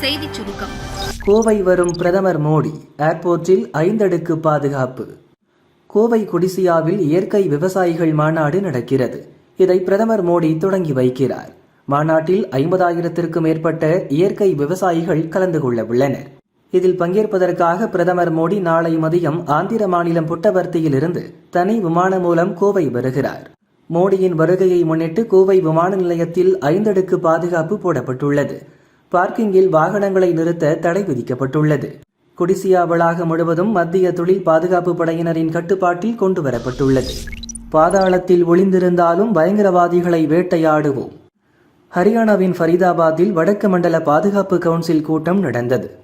செய்திச் சுருக்கம். கோவை வரும் பிரதமர் மோடி ஏர்போர்ட்டில் ஐந்தடுக்கு பாதுகாப்பு. கோவை குடிசியாவில் இயற்கை விவசாயிகள் மாநாடு நடக்கிறது. இதை பிரதமர் மோடி தொடங்கி வைக்கிறார். மாநாட்டில் ஐம்பதாயிரத்திற்கும் மேற்பட்ட இயற்கை விவசாயிகள் கலந்து கொள்ள உள்ளனர். இதில் பங்கேற்பதற்காக பிரதமர் மோடி நாளை மதியம் ஆந்திர மாநிலம் புட்டவர்த்தியிலிருந்து தனி விமானம் மூலம் கோவை வருகிறார். மோடியின் வருகையை முன்னிட்டு கோவை விமான நிலையத்தில் ஐந்தடுக்கு பாதுகாப்பு போடப்பட்டுள்ளது. பார்க்கிங்கில் வாகனங்களை நிறுத்த தடை விதிக்கப்பட்டுள்ளது. குடிசியா வளாகம் முழுவதும் மத்திய தொழில் பாதுகாப்பு படையினரின் கட்டுப்பாட்டில் கொண்டு வரப்பட்டுள்ளது பாதாளத்தில் ஒளிந்திருந்தாலும் பயங்கரவாதிகளை வேட்டையாடுவோம். ஹரியானாவின் ஃபரிதாபாத்தில் வடக்கு மண்டல பாதுகாப்பு கவுன்சில் கூட்டம் நடந்தது.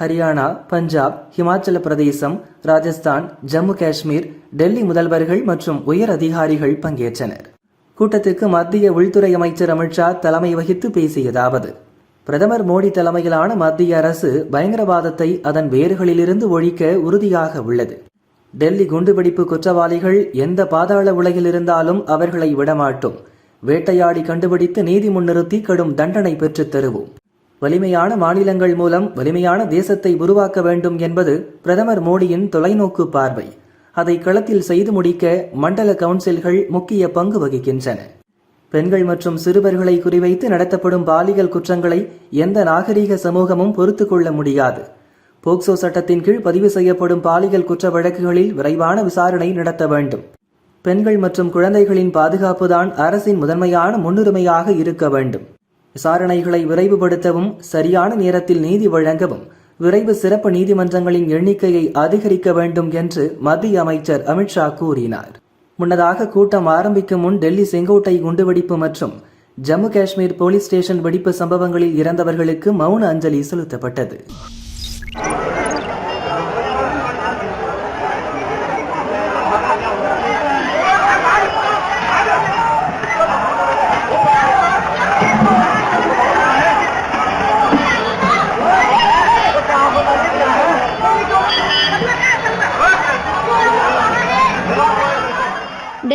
ஹரியானா பஞ்சாப் ஹிமாச்சல பிரதேசம் ராஜஸ்தான் ஜம்மு காஷ்மீர் டெல்லி முதல்வர்கள் மற்றும் உயர் அதிகாரிகள் பங்கேற்றனர். கூட்டத்திற்கு மத்திய உள்துறை அமைச்சர் அமித்ஷா தலைமை வகித்து பேசியதாவது. பிரதமர் மோடி தலைமையிலான மத்திய அரசு பயங்கரவாதத்தை அதன் வேர்களிலிருந்து ஒழிக்க உறுதியாக உள்ளது. டெல்லி குண்டுவெடிப்பு குற்றவாளிகள் எந்த பாதாள உலகில் இருந்தாலும் அவர்களை விடமாட்டோம். வேட்டையாடி கண்டுபிடித்து நீதி முன்னிறுத்தி கடும் தண்டனை பெற்றுத் தருவோம். வலிமையான மாநிலங்கள் மூலம் வலிமையான தேசத்தை உருவாக்க வேண்டும் என்பது பிரதமர் மோடியின் தொலைநோக்கு பார்வை. அதை களத்தில் செய்து முடிக்க மண்டல கவுன்சில்கள் முக்கிய பங்கு வகிக்கின்றன. பெண்கள் மற்றும் சிறுவர்களை குறிவைத்து நடத்தப்படும் பாலியல் குற்றங்களை எந்த நாகரீக சமூகமும் பொறுத்து கொள்ள முடியாது. போக்சோ சட்டத்தின் கீழ் பதிவு செய்யப்படும் பாலியல் குற்ற வழக்குகளில் விரைவான விசாரணை நடத்த வேண்டும். பெண்கள் மற்றும் குழந்தைகளின் பாதுகாப்புதான் அரசின் முதன்மையான முன்னுரிமையாக இருக்க வேண்டும். விசாரணைகளை விரைவுபடுத்தவும் சரியான நேரத்தில் நீதி வழங்கவும் விரைவு சிறப்பு நீதிமன்றங்களின் எண்ணிக்கையை அதிகரிக்க வேண்டும் என்று மத்திய அமைச்சர் அமித்ஷா கூறினார். முன்னதாக கூட்டம் ஆரம்பிக்கும் முன் டெல்லி செங்கோட்டை குண்டுவெடிப்பு மற்றும் ஜம்மு காஷ்மீர் போலீஸ் ஸ்டேஷன் வெடிப்பு சம்பவங்களில் இறந்தவர்களுக்கு மௌன அஞ்சலி செலுத்தப்பட்டது.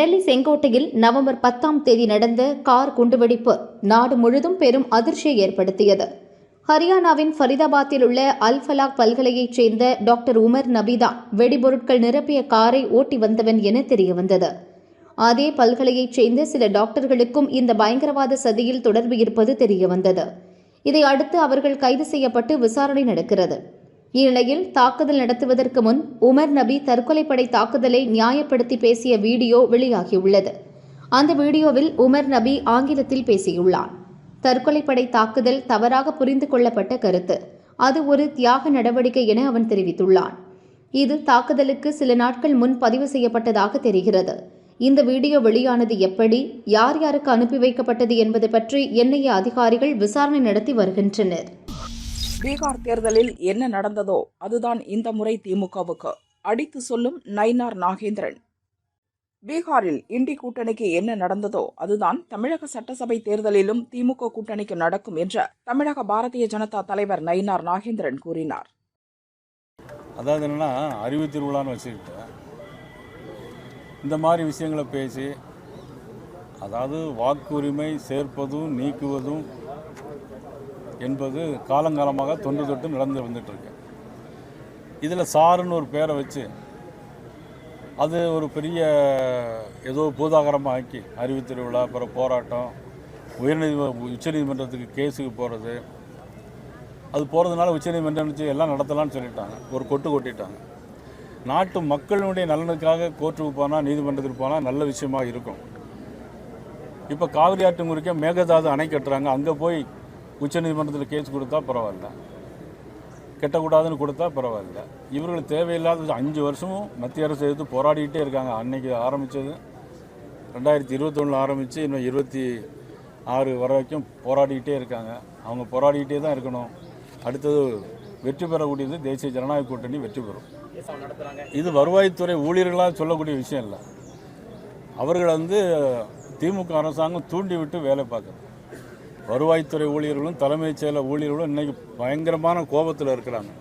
டெல்லி செங்கோட்டையில் நவம்பர் பத்தாம் தேதி நடந்த கார் குண்டுவெடிப்பு நாடு முழுதும் பெரும் அதிர்ச்சியை ஏற்படுத்தியது. ஹரியானாவின் ஃபரிதாபாத்தில் உள்ள அல் ஃபலாக் பல்கலையைச் சேர்ந்த டாக்டர் உமர் நபிதா வெடிபொருட்கள் நிரப்பிய காரை ஓட்டி வந்தவன் என தெரியவந்தது. அதே பல்கலையைச் சேர்ந்த சில டாக்டர்களுக்கும் இந்த பயங்கரவாத சதியில் தொடர்பு இருப்பது தெரியவந்தது. இதை அடுத்து அவர்கள் கைது செய்யப்பட்டு விசாரணை நடக்கிறது. இந்நிலையில் தாக்குதல் நடத்துவதற்கு முன் உமர் நபி தற்கொலைப்படை தாக்குதலை நியாயப்படுத்தி பேசிய வீடியோ வெளியாகியுள்ளது. அந்த வீடியோவில் உமர் நபி ஆங்கிலத்தில் பேசியுள்ளார். தற்கொலைப்படை தாக்குதல் தவறாக புரிந்து கொள்ளப்பட்ட கருத்து. அது ஒரு தியாக நடவடிக்கை என அவன் தெரிவித்துள்ளான். இது தாக்குதலுக்கு சில நாட்கள் முன் பதிவு செய்யப்பட்டதாக தெரிகிறது. இந்த வீடியோ வெளியானது எப்படி யார் யாருக்கு அனுப்பி வைக்கப்பட்டது என்பது பற்றி என்ஐஏ அதிகாரிகள் விசாரணை நடத்தி வருகின்றனர். பீகார் தேர்தலில் என்ன நடந்ததோ அதுதான் இந்த முறை திமுகவுக்கு. அடித்து சொல்லும் நயினார் நாகேந்திரன். பீகாரில் இண்டி கூட்டணிக்கு என்ன நடந்ததோ அதுதான் தமிழக சட்டசபை தேர்தலிலும் திமுக கூட்டணிக்கு நடக்கும் என்று தமிழக பாரதிய ஜனதா தலைவர் நயினார் நாகேந்திரன் கூறினார். அதாவது என்னென்னா அறிவு திருவிழான்னு வச்சுக்கிட்டு இந்த மாதிரி விஷயங்களை பேசி அதாவது வாக்குரிமை சேர்ப்பதும் நீக்குவதும் என்பது காலங்காலமாக தொன்று தொட்டு நடந்து வந்துட்டு இருக்கு இதில் சாருன்னு ஒரு பேரை வச்சு அது ஒரு பெரிய ஏதோ பூதாகரமாக ஆக்கி அறிவு திருவிழா அப்புறம் போராட்டம் உயர்நீதி உச்சநீதிமன்றத்துக்கு கேஸுக்கு போகிறது அது போகிறதுனால உச்சநீதிமன்றம் நினைச்சு எல்லாம் நடத்தலாம்னு சொல்லிட்டாங்க. ஒரு கொட்டு கொட்டிட்டாங்க. நாட்டு மக்களுடைய நலனுக்காக கோர்ட்டுக்கு போனால் நீதிமன்றத்துக்கு போனால் நல்ல விஷயமாக இருக்கும். இப்போ காவிரி ஆற்று முறிக்க மேகதாது அணை கட்டுறாங்க. அங்கே போய் உச்சநீதிமன்றத்தில் கேஸ் கொடுத்தா பரவாயில்ல. கெட்டக்கூடாதுன்னு கொடுத்தா பரவாயில்ல. இவர்கள் தேவையில்லாத அஞ்சு வருஷமும் மத்திய அரசு எதிர்த்து போராடிக்கிட்டே இருக்காங்க. அன்னைக்கு ஆரம்பித்தது ரெண்டாயிரத்தி இருபத்தொன்னில் ஆரம்பித்து இன்னும் இருபத்தி ஆறு வர வரைக்கும் போராடிக்கிட்டே இருக்காங்க. அவங்க போராடிக்கிட்டே தான் இருக்கணும். அடுத்தது வெற்றி பெறக்கூடியது தேசிய ஜனநாயக கூட்டணி வெற்றி பெறும். இது வருவாய்த்துறை ஊழியர்களாக சொல்லக்கூடிய விஷயம் இல்லை. அவர்கள் வந்து திமுக அரசாங்கம் தூண்டிவிட்டு வேலை பார்க்குறது வருவாய்த்துறை ஊழியர்களும் தலைமைச் செயல ஊழியர்களும் இன்னைக்கு பயங்கரமான கோபத்தில் இருக்கிறாங்க.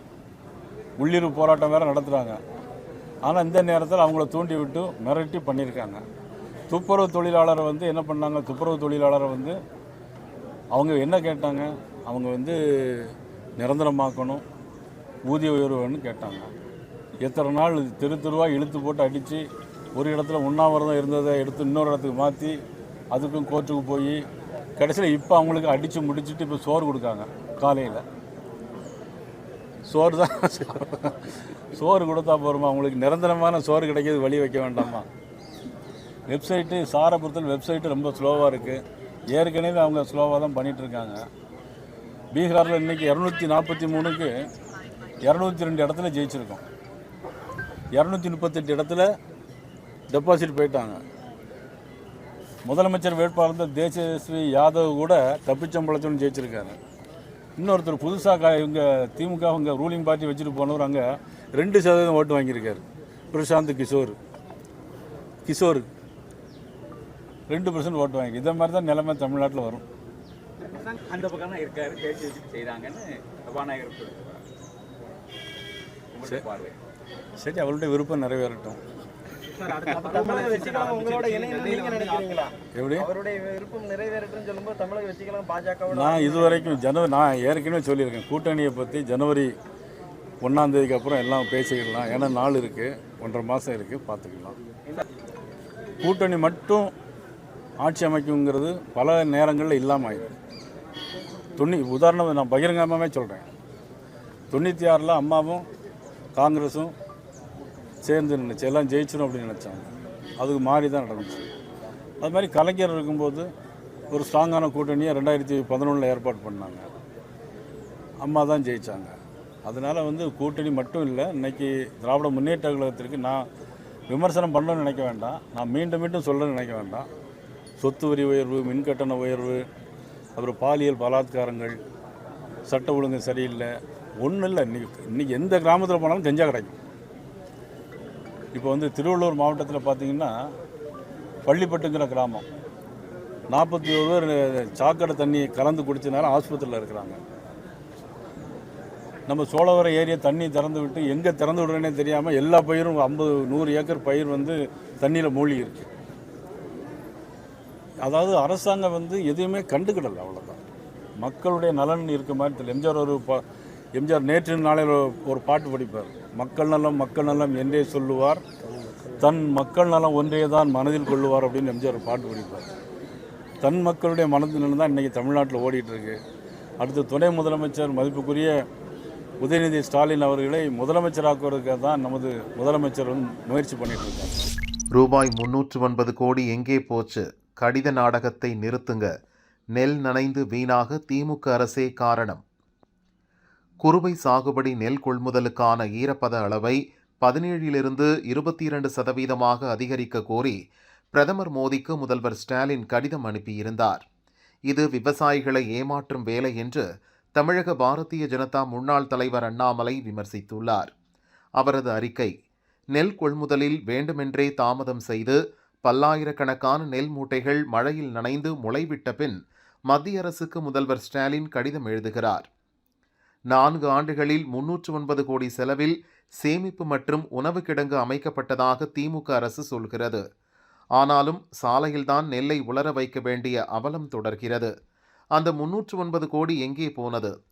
உள்ளிருப்பு போராட்டம் வேறு நடத்துகிறாங்க ஆனால் இந்த நேரத்தில் அவங்கள தூண்டி விட்டு மிரட்டி பண்ணியிருக்காங்க. துப்புரவு தொழிலாளரை வந்து என்ன பண்ணாங்க? துப்புரவு தொழிலாளரை வந்து அவங்க என்ன கேட்டாங்க? அவங்க வந்து நிரந்தரமாக்கணும் ஊதிய உயர்வுன்னு கேட்டாங்க. எத்தனை நாள் தெரு தெருவாக இழுத்து போட்டு அடித்து ஒரு இடத்துல உண்ணாவிரதம் இருந்ததை எடுத்து இன்னொரு இடத்துக்கு மாற்றி அதுக்கும் கோர்ட்டுக்கு போய் கடைசியில் இப்போ அவங்களுக்கு அடித்து முடிச்சுட்டு இப்போ சோறு கொடுக்காங்க காலையில். சோறு தான். சோறு கொடுத்தா போகிறோமா அவங்களுக்கு நிரந்தரமான சோறு கிடைக்கிறது வழி வைக்க வேண்டாமா? வெப்சைட்டு சாரபுரத்தில் வெப்சைட்டு ரொம்ப ஸ்லோவாக இருக்குது ஏற்கனவே அவங்க ஸ்லோவாக தான் பண்ணிகிட்ருக்காங்க பீகாரில் இன்றைக்கி இரநூத்தி நாற்பத்தி மூணுக்கு இரநூத்தி ரெண்டு இடத்துல ஜெயிச்சிருக்கோம். இரநூத்தி முப்பத்தெட்டு இடத்துல டெபாசிட் போயிட்டாங்க. முதலமைச்சர் வேட்பாளர் தான் தேஜஸ்வி யாதவ் கூட தப்பிச்சம்பளச்சோன்னு ஜெயிச்சிருக்காரு. இன்னொருத்தர் புதுசாக இவங்க திமுக அவங்க ரூலிங் பார்ட்டி வச்சுட்டு போனவர் அங்கே ரெண்டு சதவீதம் ஓட்டு வாங்கியிருக்காரு. பிரசாந்த் கிஷோர். கிஷோர் ரெண்டு பர்சன்ட் ஓட்டு வாங்கி இதை மாதிரி தான் நிலைமை தமிழ்நாட்டில் வரும். அந்த பக்கம் இருக்காரு செய்கிறாங்கன்னு சபாநாயகர் சரி அவருடைய விருப்பம் நிறைவேறட்டும். நான் இதுவரைக்கும் ஜனவரி நான் ஏற்கனவே சொல்லியிருக்கேன். கூட்டணியை பற்றி ஜனவரி ஒன்றாம் தேதிக்கு அப்புறம் எல்லாம் பேசிக்கலாம் ஏன்னா நாள் இருக்குது ஒன்றரை மாதம் இருக்குது பார்த்துக்கலாம். கூட்டணி மட்டும் ஆட்சி அமைக்குங்கிறது பல நேரங்களில் இல்லாமல் ஆயிடுது. தொண்ணூ உதாரணம் நான் பகிரங்கமாகவே சொல்கிறேன் தொண்ணூற்றி ஆறில் அம்மாவும் காங்கிரஸும் சேர்ந்து நினச்சி எல்லாம் ஜெயிச்சிடும் அப்படின்னு நினச்சாங்க. அதுக்கு மாறி தான் நடந்துச்சு. அது மாதிரி கலைஞர் இருக்கும்போது ஒரு ஸ்ட்ராங்கான கூட்டணியை ரெண்டாயிரத்தி பதினொன்றில் ஏற்பாடு பண்ணாங்க. அம்மா தான் ஜெயித்தாங்க அதனால் வந்து கூட்டணி மட்டும் இல்லை இன்னைக்கு திராவிட முன்னேற்ற கழகத்திற்கு நான் விமர்சனம் பண்ணணும்னு நினைக்க வேண்டாம். நான் மீண்டும் மீண்டும் சொல்லணும்னு நினைக்க வேண்டாம். சொத்து வரி உயர்வு மின்கட்டண உயர்வு அப்புறம் பாலியல் பலாத்காரங்கள் சட்ட ஒழுங்கு சரியில்லை. ஒன்றும் இல்லை. இன்றைக்கி இன்றைக்கி எந்த கிராமத்தில் போனாலும் கஞ்சா கிடைக்கும். இப்போ வந்து திருவள்ளூர் மாவட்டத்தில் பார்த்தீங்கன்னா பள்ளிப்பட்டுங்கிற கிராமம். நாற்பத்தி ஒரு பேர் சாக்கடை தண்ணி கலந்து குடிச்சனால ஆஸ்பத்திரியில் இருக்கிறாங்க. நம்ம சோழவரம் ஏரியா தண்ணி திறந்து விட்டு எங்கே திறந்து விடுறேனே தெரியாமல் எல்லா பயிரும் ஐம்பது நூறு ஏக்கர் பயிர் வந்து தண்ணியில் மூழ்கி இருக்கு. அதாவது அரசாங்கம் வந்து எதையுமே கண்டுக்கிடலை அவ்வளோதான் மக்களுடைய நலன் இருக்க மாதிரி தெரியல. எம்ஜிஆர் ஒரு ப எம்ஜிஆர் நேற்று நாளையில் ஒரு பாட்டு படிப்பார். மக்கள் நலம் மக்கள் நலம் என்றே சொல்லுவார். தன் மக்கள் நலம் ஒன்றே தான் மனதில் கொள்ளுவார் அப்படின்னு எம்ஜிஆர் பாட்டு படிப்பார். தன் மக்களுடைய மனதில் தான் இன்றைக்கி தமிழ்நாட்டில் ஓடிட்டுருக்கு அடுத்து துணை முதலமைச்சர் மதிப்புக்குரிய உதயநிதி ஸ்டாலின் அவர்களை முதலமைச்சராக்குவதற்காக தான் நமது முதலமைச்சர் முயற்சி பண்ணிட்டு இருக்காங்க ரூபாய் முன்னூற்று ஒன்பது கோடி எங்கே போச்சு? கடித நாடகத்தை நிறுத்துங்க. நெல் நனைந்து வீணாக திமுக அரசே காரணம். குறுவை சாகுபடி நெல் கொள்முதலுக்கான ஈரப்பத அளவை பதினேழிலிருந்து இருபத்தி இரண்டு சதவீதமாக அதிகரிக்க கோரி பிரதமர் மோடிக்கு முதல்வர் ஸ்டாலின் கடிதம் அனுப்பியிருந்தார். இது விவசாயிகளை ஏமாற்றும் வேலை என்று தமிழக பாரதிய ஜனதா முன்னாள் தலைவர் அண்ணாமலை விமர்சித்துள்ளார். அவரது அறிக்கை நெல் கொள்முதலில் வேண்டுமென்றே தாமதம் செய்து பல்லாயிரக்கணக்கான நெல் மூட்டைகள் மழையில் நனைந்து முளைவிட்ட பின் மத்திய அரசுக்கு முதல்வர் ஸ்டாலின் கடிதம் எழுதுகிறார். நான்கு ஆண்டுகளில் முன்னூற்று ஒன்பது கோடி செலவில் சேமிப்பு மற்றும் உணவு கிடங்கு அமைக்கப்பட்டதாக திமுக அரசு சொல்கிறது. ஆனாலும் சாலையில்தான் நெல்லை உலர வைக்க வேண்டிய அவலம் தொடர்கிறது. அந்த முன்னூற்று ஒன்பது கோடி எங்கே போனது?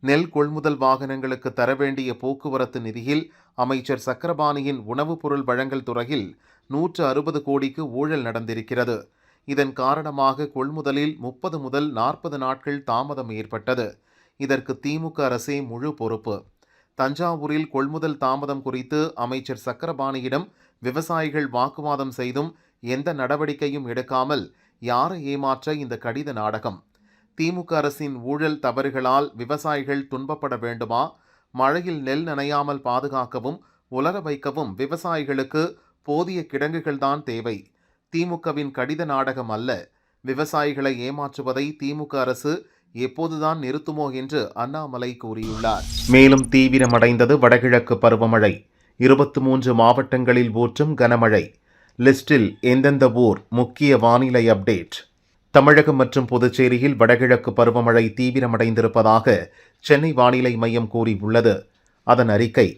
நெல் கொள்முதல் வாகனங்களுக்கு தர வேண்டிய போக்குவரத்து நிதியில் அமைச்சர் சக்கரபாணியின் உணவுப் பொருள் வழங்கல் துறையில் நூற்று அறுபது கோடிக்கு ஊழல் நடந்திருக்கிறது. இதன் காரணமாக கொள்முதலில் முப்பது முதல் நாற்பது நாட்கள் தாமதம் ஏற்பட்டது. இதற்கு திமுக அரசே முழு பொறுப்பு. தஞ்சாவூரில் கொள்முதல் தாமதம் குறித்து அமைச்சர் சக்கரபாணியிடம் விவசாயிகள் வாக்குவாதம் செய்தும் எந்த நடவடிக்கையும் எடுக்காமல் யாரை ஏமாற்ற இந்த கடித நாடகம்? திமுக அரசின் ஊழல் தவறுகளால் விவசாயிகள் துன்பப்பட வேண்டுமா? மழையில் நெல் நனையாமல் பாதுகாக்கவும் உலர வைக்கவும் விவசாயிகளுக்கு போதிய கிடங்குகள்தான் தேவை. திமுகவின் கடித நாடகம் அல்ல விவசாயிகளை ஏமாற்றுவதை திமுக அரசு எப்போதுதான் நிறுத்துமோ என்று அண்ணாமலை கூறியுள்ளார். மேலும் தீவிரமடைந்தது வடகிழக்கு பருவமழை. இருபத்தி மூன்று மாவட்டங்களில் ஊற்றும் கனமழை. லிஸ்டில் எந்தெந்த ஊர் முக்கிய வானிலை அப்டேட். தமிழகம் மற்றும் புதுச்சேரியில் வடகிழக்கு பருவமழை தீவிரமடைந்திருப்பதாக சென்னை வானிலை மையம் கூறியுள்ளது. அதன் அறிக்கை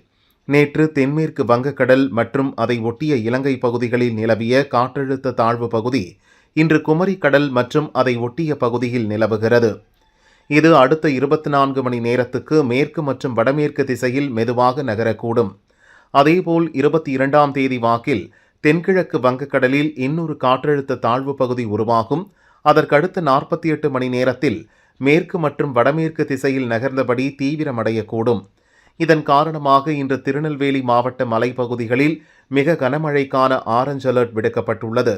நேற்று தென்மேற்கு வங்கக்கடல் மற்றும் அதை ஒட்டிய இலங்கை பகுதிகளில் நிலவிய காற்றழுத்த தாழ்வு பகுதி இன்று குமரி கடல் மற்றும் அதை ஒட்டிய பகுதியில் நிலவுகிறது. இது அடுத்த இருபத்தி நான்கு மணி நேரத்துக்கு மேற்கு மற்றும் வடமேற்கு திசையில் மெதுவாக நகரக்கூடும். அதேபோல் இருபத்தி இரண்டாம் தேதி வாக்கில் தென்கிழக்கு வங்கக்கடலில் இன்னொரு காற்றழுத்த தாழ்வு பகுதி உருவாகும். அதற்கடுத்த நாற்பத்தி எட்டு மணி நேரத்தில் மேற்கு மற்றும் வடமேற்கு திசையில் நகர்ந்தபடி தீவிரமடையக்கூடும். இதன் காரணமாக இன்று திருநெல்வேலி மாவட்ட மலைப்பகுதிகளில் மிக கனமழைக்கான ஆரஞ்ச் அலர்ட் விடுக்கப்பட்டுள்ளது.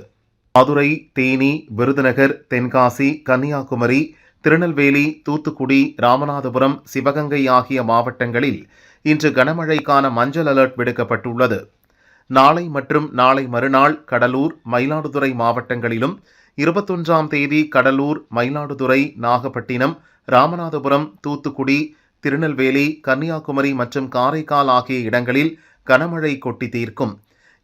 மதுரை தேனி விருதுநகர் தென்காசி கன்னியாகுமரி திருநெல்வேலி தூத்துக்குடி ராமநாதபுரம் சிவகங்கை ஆகிய மாவட்டங்களில் இன்று கனமழைக்கான மஞ்சள் அலர்ட் விடுக்கப்பட்டுள்ளது. நாளை மற்றும் நாளை மறுநாள் கடலூர் மயிலாடுதுறை மாவட்டங்களிலும் இருபத்தொன்றாம் தேதி கடலூர் மயிலாடுதுறை நாகப்பட்டினம் ராமநாதபுரம் தூத்துக்குடி திருநெல்வேலி கன்னியாகுமரி மற்றும் காரைக்கால் ஆகிய இடங்களில் கனமழை கொட்டி தீர்க்கும்.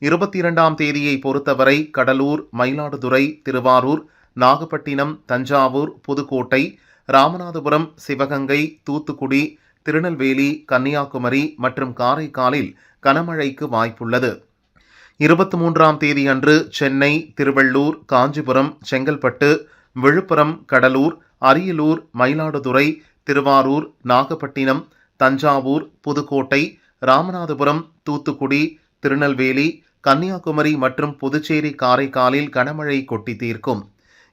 இருபத்தி இரண்டாம் தேதியை பொறுத்தவரை கடலூர் மயிலாடுதுறை திருவாரூர் நாகப்பட்டினம் தஞ்சாவூர் புதுக்கோட்டை ராமநாதபுரம் சிவகங்கை தூத்துக்குடி திருநெல்வேலி கன்னியாகுமரி மற்றும் காரைக்காலில் கனமழைக்கு வாய்ப்புள்ளது. இருபத்தி மூன்றாம் தேதி அன்று சென்னை திருவள்ளூர் காஞ்சிபுரம் செங்கல்பட்டு விழுப்புரம் கடலூர் அரியலூர் மயிலாடுதுறை திருவாரூர் நாகப்பட்டினம் தஞ்சாவூர் புதுக்கோட்டை ராமநாதபுரம் தூத்துக்குடி திருநெல்வேலி கன்னியாகுமரி மற்றும் புதுச்சேரி காரைக்காலில் கனமழை கொட்டி தீர்க்கும்.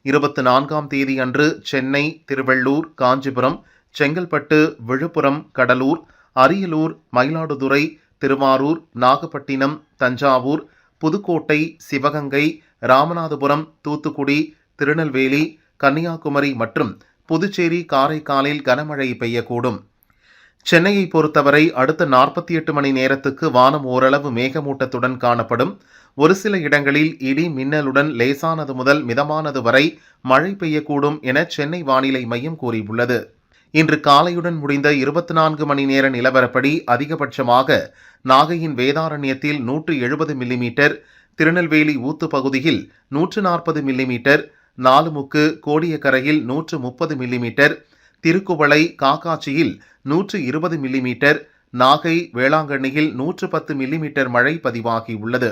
இருபத்தி நான்காம் தேதி அன்று சென்னை திருவள்ளூர் காஞ்சிபுரம் செங்கல்பட்டு விழுப்புரம் கடலூர் அரியலூர் மயிலாடுதுறை திருவாரூர் நாகப்பட்டினம் தஞ்சாவூர் புதுக்கோட்டை சிவகங்கை ராமநாதபுரம் தூத்துக்குடி திருநெல்வேலி கன்னியாகுமரி மற்றும் புதுச்சேரி காரைக்காலில் கனமழை பெய்யக்கூடும். சென்னையை பொறுத்தவரை அடுத்த நாற்பத்தி எட்டு மணி நேரத்துக்கு வானம் ஓரளவு மேகமூட்டத்துடன் காணப்படும். ஒரு சில இடங்களில் இடி மின்னலுடன் லேசானது முதல் மிதமானது வரை மழை பெய்யக்கூடும் என சென்னை வானிலை மையம் கூறியுள்ளது. இன்று காலையுடன் முடிந்த இருபத்தி நான்கு மணி நேர நிலவரப்படி அதிகபட்சமாக நாகையின் வேதாரண்யத்தில் நூற்று எழுபது மில்லிமீட்டர் திருநெல்வேலி ஊத்து பகுதியில் நூற்று நாற்பது மில்லிமீட்டர் நாலுமுக்கு கோடியக்கரையில் நூற்று முப்பது மில்லிமீட்டர் திருக்குவளை காக்காட்சியில் நூற்று இருபது மில்லிமீட்டர் நாகை வேளாங்கண்ணியில் நூற்று பத்து மில்லிமீட்டர் மழை பதிவாகியுள்ளது